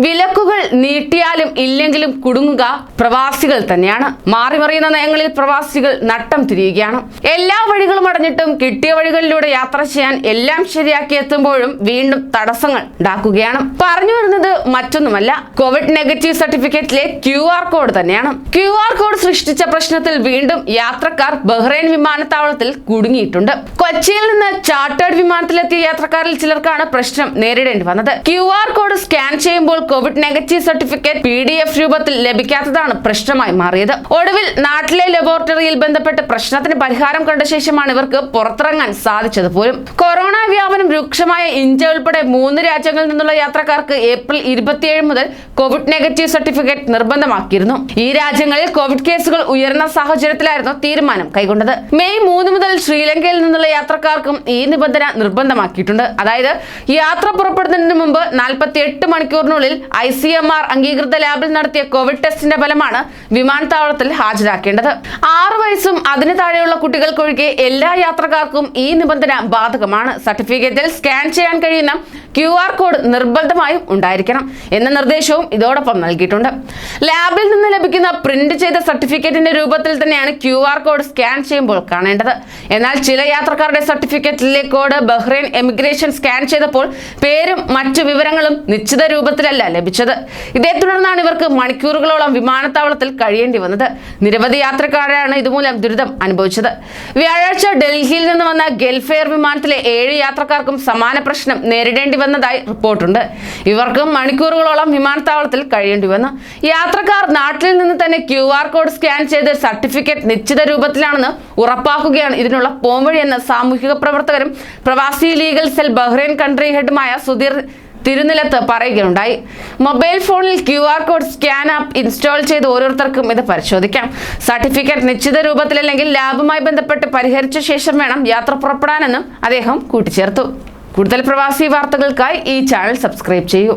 വിലക്കുകൾ നീട്ടിയാലും ഇല്ലെങ്കിലും കുടുങ്ങുക പ്രവാസികൾ തന്നെയാണ്. മാറി മറിയുന്ന നയങ്ങളിൽ പ്രവാസികൾ നട്ടം തിരിയുകയാണ്. എല്ലാ വഴികളും അടഞ്ഞിട്ടും കിട്ടിയ വഴികളിലൂടെ യാത്ര ചെയ്യാൻ എല്ലാം ശരിയാക്കി എത്തുമ്പോഴും വീണ്ടും തടസ്സങ്ങൾ ഉണ്ടാക്കുകയാണ്. പറഞ്ഞു വരുന്നത് മറ്റൊന്നുമല്ല. കോവിഡ് നെഗറ്റീവ് സർട്ടിഫിക്കറ്റിലെ ക്യു ആർ കോഡ് തന്നെയാണ്. ക്യു ആർ കോഡ് സൃഷ്ടിച്ച പ്രശ്നത്തിൽ വീണ്ടും യാത്രക്കാർ ബഹ്റൈൻ വിമാനത്താവളത്തിൽ കുടുങ്ങിയിട്ടുണ്ട്. കൊച്ചിയിൽ നിന്ന് ചാർട്ടേഡ് വിമാനത്തിലെത്തിയ യാത്രക്കാരിൽ ചിലർക്കാണ് പ്രശ്നം നേരിടേണ്ടി വന്നത്. ക്യു ആർ കോഡ് സ്കാൻ ചെയ്യുമ്പോൾ covid negative certificate P D F രൂപത്തിൽ ലഭിക്കാത്തതാണ് പ്രശ്നമായി മാറിയത്. ഒടുവിൽ നാട്ടിലെ ലബോറട്ടറിയിൽ ബന്ധപ്പെട്ട് പ്രശ്നത്തിന് പരിഹാരം കണ്ട ശേഷമാണ് ഇവർക്ക് പുറത്തിറങ്ങാൻ സാധിച്ചത് പോലും. കൊറോണ വ്യാപനം രൂക്ഷമായ ഇന്ത്യ ഉൾപ്പെടെ മൂന്ന് രാജ്യങ്ങളിൽ നിന്നുള്ള യാത്രക്കാർക്ക് ഏപ്രിൽ ഇരുപത്തിയേഴ് മുതൽ കോവിഡ് നെഗറ്റീവ് സർട്ടിഫിക്കറ്റ് നിർബന്ധമാക്കിയിരുന്നു. ഈ രാജ്യങ്ങളിൽ കോവിഡ് കേസുകൾ ഉയർന്ന സാഹചര്യത്തിലായിരുന്നു തീരുമാനം കൈക്കൊണ്ടത്. മെയ് മൂന്ന് മുതൽ ശ്രീലങ്കയിൽ നിന്നുള്ള യാത്രക്കാർക്കും ഈ നിബന്ധന നിർബന്ധമാക്കിയിട്ടുണ്ട്. അതായത് യാത്ര പുറപ്പെടുന്നതിന് മുമ്പ് നാൽപ്പത്തി എട്ട് മണിക്കൂറിനുള്ളിൽ ഐ സി എം ആർ അംഗീകൃത ലാബിൽ നടത്തിയ കോവിഡ് ടെസ്റ്റിന്റെ ഫലമാണ് വിമാനത്താവളത്തിൽ ഹാജരാക്കേണ്ടത്. ആറു വയസ്സും അതിന് താഴെയുള്ള കുട്ടികൾക്കൊഴികെ എല്ലാ യാത്രക്കാർക്കും ഈ നിബന്ധന ബാധകമാണ്. സർട്ടിഫിക്കറ്റിൽ സ്കാൻ ചെയ്യാൻ കഴിയുന്ന ക്യു ആർ കോഡ് നിർബന്ധമായും ഉണ്ടായിരിക്കണം എന്ന നിർദ്ദേശവും ഇതോടൊപ്പം നൽകിയിട്ടുണ്ട്. ലാബിൽ നിന്ന് ലഭിക്കുന്ന പ്രിന്റ് ചെയ്ത സർട്ടിഫിക്കറ്റിന്റെ രൂപത്തിൽ തന്നെയാണ് ക്യു ആർ കോഡ് സ്കാൻ ചെയ്യുമ്പോൾ കാണേണ്ടത്. എന്നാൽ ചില യാത്രക്കാരുടെ സർട്ടിഫിക്കറ്റിലെ കോഡ് ബഹ്റൈൻ എമിഗ്രേഷൻ സ്കാൻ ചെയ്തപ്പോൾ പേരും മറ്റു വിവരങ്ങളും നിശ്ചിത രൂപത്തിലല്ല ലഭിച്ചത്. ഇതേ തുടർന്നാണ് ഇവർക്ക് മണിക്കൂറുകളോളം വിമാനത്താവളത്തിൽ കഴിയേണ്ടി വന്നത്. നിരവധി യാത്രക്കാരാണ് ഇതുമൂലം ദുരിതം അനുഭവിച്ചത്. വ്യാഴാഴ്ച ഡൽഹിയിൽ നിന്ന് വന്ന ഗൾഫെയർ വിമാനത്തിലെ ഏഴ് യാത്രക്കാർക്കും സമാന പ്രശ്നം നേരിടേണ്ടി വന്നതായി റിപ്പോർട്ടുണ്ട്. ഇവർക്കും മണിക്കൂറുകളോളം വിമാനത്താവളത്തിൽ കഴിയേണ്ടി വന്നു. യാത്രക്കാർ നാട്ടിൽ നിന്ന് തന്നെ ക്യു കോഡ് സ്കാൻ ചെയ്ത് സർട്ടിഫിക്കറ്റ് നിശ്ചിത രൂപത്തിലാണെന്ന് ഉറപ്പാക്കുകയാണ് ഇതിനുള്ള പോംവഴിയെന്ന് സാമൂഹിക പ്രവർത്തകരും Pravasi legal cell Bahrain country ഹെഡുമായ Sudheer Thirunilath പറയുകയുണ്ടായി. മൊബൈൽ ഫോണിൽ Q R code scan app install ചെയ്ത് ഓരോരുത്തർക്കും ഇത് പരിശോധിക്കാം. സർട്ടിഫിക്കറ്റ് നിശ്ചിത രൂപത്തിലല്ലെങ്കിൽ ലാബുമായി ബന്ധപ്പെട്ട് പരിഹരിച്ച ശേഷം വേണം യാത്ര പുറപ്പെടാനെന്നും അദ്ദേഹം കൂട്ടിച്ചേർത്തു. കൂടുതൽ പ്രവാസി വാർത്തകൾക്കായി ഈ ചാനൽ സബ്സ്ക്രൈബ് ചെയ്യൂ.